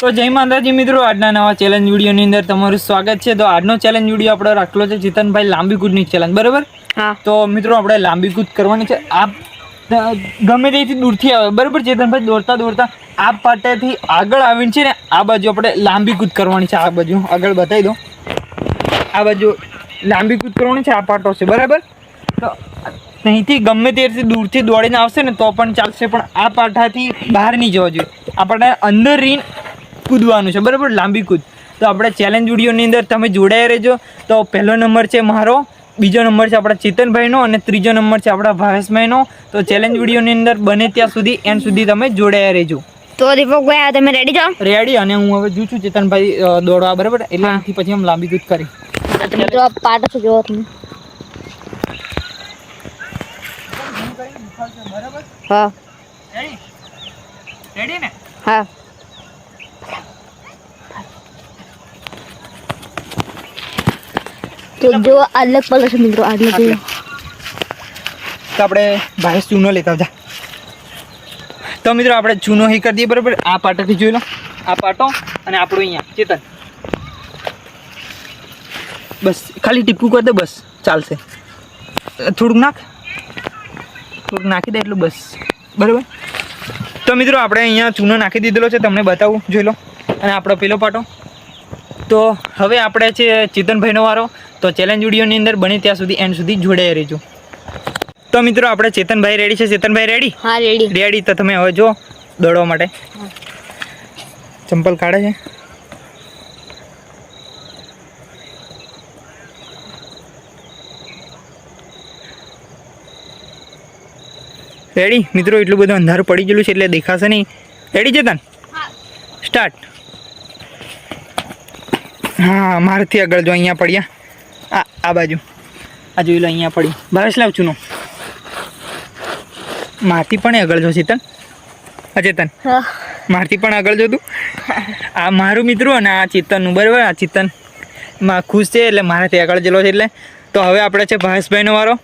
તો જય માતાજી મિત્રો આજના નવા ચેલેન્જ વિડીયોની અંદર તમારું સ્વાગત છે. તો આજનો ચેલેન્જ વીડિયો આપણે રાખેલો છે ચેતનભાઈ લાંબી કૂદની ચેલેન્જ બરાબર તો મિત્રો આપણે લાંબી કૂદ કરવાની છે. આ ગમે તેથી દૂરથી આવે બરાબર? ચેતનભાઈ દોડતા દોડતા આ પાટેથી આગળ આવીને છે ને આ બાજુ આપણે લાંબી કૂદ કરવાની છે આ બાજુ. આગળ બતાવી દો આ બાજુ લાંબી કૂદ કરવાની છે આ પાટો છે બરાબર? તો અહીંથી ગમે ત્યારથી દૂરથી દોડીને આવશે ને તો પણ ચાલશે. પણ આ પાટાથી બહાર નહીં જવા જોઈએ. આપણે અંદર રીન કૂદવાનું છે. બરાબર? લાંબી કૂદ. તો આપણે ચેલેન્જ વિડીયોની અંદર તમે જોડાયા રહેજો. તો પહેલો નંબર છે મારો. બીજો નંબર છે આપણા ચેતનભાઈનો અને ત્રીજો નંબર છે આપણા ભાવેશભાઈનો. તો ચેલેન્જ વિડીયોની અંદર બને ત્યાં સુધી એન્ડ સુધી તમે જોડાયા રહેજો. તો દીપકભાઈ આ તમે રેડી છો? રેડી અને હું હવે જોઉં છું ચેતનભાઈ દોડવા બરાબર? એટલે પછી આમ લાંબી કૂદ કરી. તો મિત્રો છે જોવો તમે. હા રેડી રેડી ને? હા. તો જો અલગ પલક છે મિત્રો અલગ પલો તો આપણે ભાઈ ચૂનો લેતા જા. તો મિત્રો આપણે ચૂનો હી કરી દઈએ બરાબર? આ પાટાથી જોઈ લો. આ પાટો અને આપણું અહીંયા ચેતન. બસ ખાલી ટીપકું કરી દે બસ ચાલશે. થોડુંક નાખ. થોડુંક નાખી દે એટલું બસ. બરાબર? તો મિત્રો આપણે અહીંયા ચૂનો નાખી દીધેલો છે તમને બતાવું જોઈ લો. અને આપણો પેલો પાટો. તો હવે આપણે છે ચેતનભાઈનો વારો. તો ચેલેન્જ વિડીયોની અંદર બને ત્યાં સુધી એન્ડ સુધી જોડાઈ રહીજો. તો મિત્રો આપણે ચેતનભાઈ રેડી છે? ચેતનભાઈ રેડી હા રેડી રેડી તો તમે હવે જો દોડવા માટે. ચંપલ કાઢે છે. રેડી મિત્રો એટલું બધું અંધારું પડી ગયેલું છે એટલે દેખાશે નહીં. રેડી ચેતન? સ્ટાર્ટ હા મારાથી આગળ જો અહીંયા પડ્યા. આ આ બાજુ. આ જોઈ લો અહીંયા પડી. ભાવેશ લાવ છું મારથી પણ આગળ જો ચેતન. અચેતન ચેતન. મારથી પણ આગળ જો તું. આ મારું મિત્રો અને આ ચેતનનું બરાબર? આ ચેતનમાં ખુશ છે એટલે મારાથી આગળ જેલો છે એટલે. તો હવે આપણે છે ભાવેશભાઈનો વારો.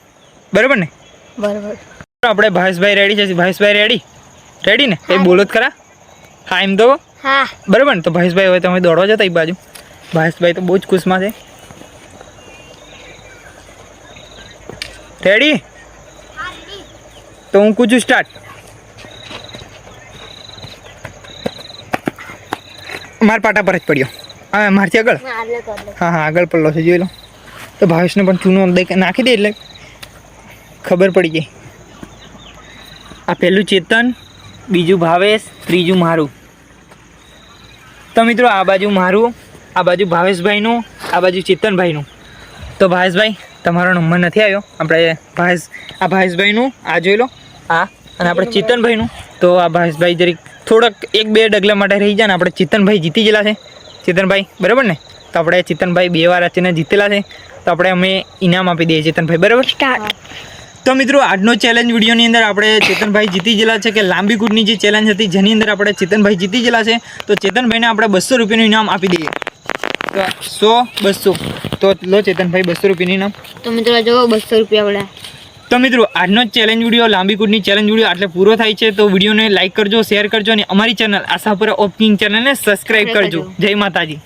બરાબર ને? બરાબર. આપણે ભાવેશભાઈ રેડી છે? ભાવેશભાઈ રેડી રેડી ને? એ બોલો જ ખરા. હા એમ તો હા. બરાબર ને? તો ભાવેશભાઈ હવે તમે દોડવા જતા એ બાજુ. ભાવેશભાઈ તો બહુ જ ખુશમાં છે. રેડી તો હું કૂદું સ્ટાર્ટ માર પાટા પર જ પડ્યો. હા મારથી આગળ? હા હા આગળ પડલો છે જોઈ લો. તો ભાવેશને પણ ચૂનો નાખી દે એટલે ખબર પડી ગઈ. આ પહેલું ચેતન બીજું ભાવેશ ત્રીજું મારું. તો મિત્રો આ બાજુ મારું આ બાજુ ભાવેશભાઈનું આ બાજુ ચેતનભાઈનું. તો ભાવેશભાઈ તમારો નંબર નથી આવ્યો? આપણે ભાઈસ આ ભાવેશભાઈનું આ જોઈ લો. આ અને આપણે ચેતનભાઈનું. તો આ ભાઈસભાઈ જરીક થોડાક એક બે ડગલા માટે રહી જાય ને આપણે ચેતનભાઈ જીતી ગયેલા છે. ચેતનભાઈ બરાબર ને? તો આપણે ચેતનભાઈ બે વાર રચીને જીતેલા છે. તો આપણે અમે ઇનામ આપી દઈએ ચેતનભાઈ બરાબર? તો મિત્રો આજનો ચેલેન્જ વિડીયોની અંદર આપણે ચેતનભાઈ જીતી ગયેલા છે કે લાંબી કૂદની જે ચેલેન્જ હતી જેની અંદર આપણે ચેતનભાઈ જીતી ગયેલા છે. તો ચેતનભાઈને આપણે બસો રૂપિયાનું ઇનામ આપી દઈએ. સો બસો. તો લો ચેતનભાઈ બસો રૂપિયાની નામ. તો મિત્રો જો બસો રૂપિયા પડ્યા તો મિત્રો આજનો ચેલેન્જ વીડિયો લાંબી કૂદની ચેલેન્જ વીડિયો આટલે પૂરો થાય છે. તો વિડીયોને લાઈક કરજો શેર કરજો અને અમારી ચેનલ આશાપુરા ઓપનિંગ ચેનલને સબસ્ક્રાઈબ કરજો. જય માતાજી.